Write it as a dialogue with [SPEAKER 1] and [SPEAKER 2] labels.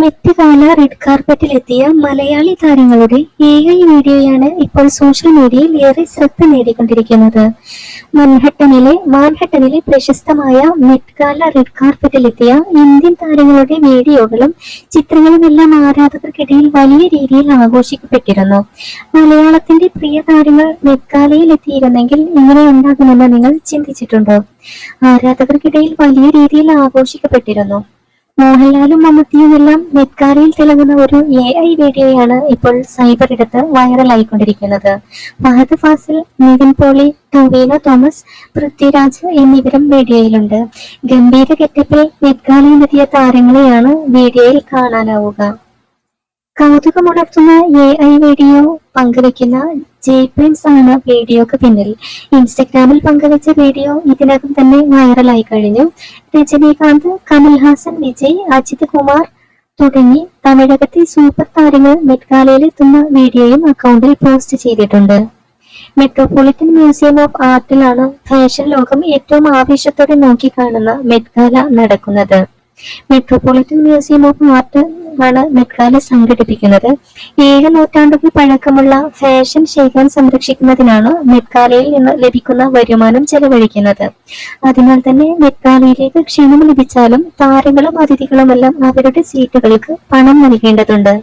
[SPEAKER 1] മെറ്റുകാല red കാർപ്പറ്റിലെത്തിയ Malayali താരങ്ങളുടെ I വീഡിയോയാണ് ഇപ്പോൾ സോഷ്യൽ മീഡിയയിൽ ഏറെ ശ്രദ്ധ നേടിക്കൊണ്ടിരിക്കുന്നത്. മൻഹട്ടനിലെ മാൻഹട്ടനിലെ പ്രശസ്തമായ മെറ്റ്കാല റെഡ് കാർപ്പറ്റിലെത്തിയ ഇന്ത്യൻ താരങ്ങളുടെ വീഡിയോകളും ചിത്രങ്ങളുമെല്ലാം ആരാധകർക്കിടയിൽ വലിയ രീതിയിൽ ആഘോഷിക്കപ്പെട്ടിരുന്നു. മലയാളത്തിന്റെ പ്രിയ താരങ്ങൾ മെറ്റ്കാലയിൽ എത്തിയിരുന്നെങ്കിൽ ഇങ്ങനെ ഉണ്ടാകുമെന്ന് നിങ്ങൾ ചിന്തിച്ചിട്ടുണ്ടോ? ആരാധകർക്കിടയിൽ വലിയ രീതിയിൽ ആഘോഷിക്കപ്പെട്ടിരുന്നു. മോഹൻലാലും മമ്മൂട്ടിയും എല്ലാം നെറ്റ്കാരയിൽ തിളങ്ങുന്ന ഒരു എ ഐ വീഡിയോയാണ് ഇപ്പോൾ സൈബർ ഇടത്ത് വൈറലായിക്കൊണ്ടിരിക്കുന്നത്. ഫഹദ് ഫാസിൽ നിവിൻ പോളി ടൊവീന തോമസ് പൃഥ്വിരാജ് എന്നിവരും വീഡിയോയിലുണ്ട്. ഗംഭീര ഗെറ്റപ്പിൽ നെറ്റ്കാലയിലെത്തിയ താരങ്ങളെയാണ് വീഡിയോയിൽ കാണാനാവുക. കൗതുകമുണർത്തുന്ന എ ഐ വീഡിയോ പങ്കുവെക്കുന്ന ജയ് പ്രിൻസ് ആണ് വീഡിയോക്ക് പിന്നിൽ. ഇൻസ്റ്റഗ്രാമിൽ പങ്കുവച്ച വീഡിയോ ഇതിനകം തന്നെ വൈറലായി കഴിഞ്ഞു. രജനീകാന്ത് കമൽഹാസൻ വിജയ് അജിത് കുമാർ തുടങ്ങി തമിഴകത്തെ സൂപ്പർ താരങ്ങൾ മെറ്റ്കാലയിലെത്തുന്ന വീഡിയോയും അക്കൗണ്ടിൽ പോസ്റ്റ് ചെയ്തിട്ടുണ്ട്. മെട്രോപൊളിറ്റൻ മ്യൂസിയം ഓഫ് ആർട്ടിലാണ് ഫാഷൻ ലോകം ഏറ്റവും ആവേശത്തോടെ നോക്കിക്കാണുന്ന മെറ്റ്കാല നടക്കുന്നത്. മെട്രോപൊളിറ്റൻ മ്യൂസിയം ഓഫ് ആർട്ട് ആണ് മെക്കാല സംഘടിപ്പിക്കുന്നത്. ഏഴ് നൂറ്റാണ്ടുകൾ പഴക്കമുള്ള ഫാഷൻ ശേഖരം സംരക്ഷിക്കുന്നതിനാണ് മെക്കാലയിൽ നിന്ന് ലഭിക്കുന്ന വരുമാനം ചെലവഴിക്കുന്നത്. അതിനാൽ തന്നെ മെക്കാലയിലേക്ക് ക്ഷീണം ലഭിച്ചാലും താരങ്ങളും അതിഥികളുമെല്ലാം അവരുടെ സീറ്റുകൾക്ക് പണം നൽകേണ്ടതുണ്ട്.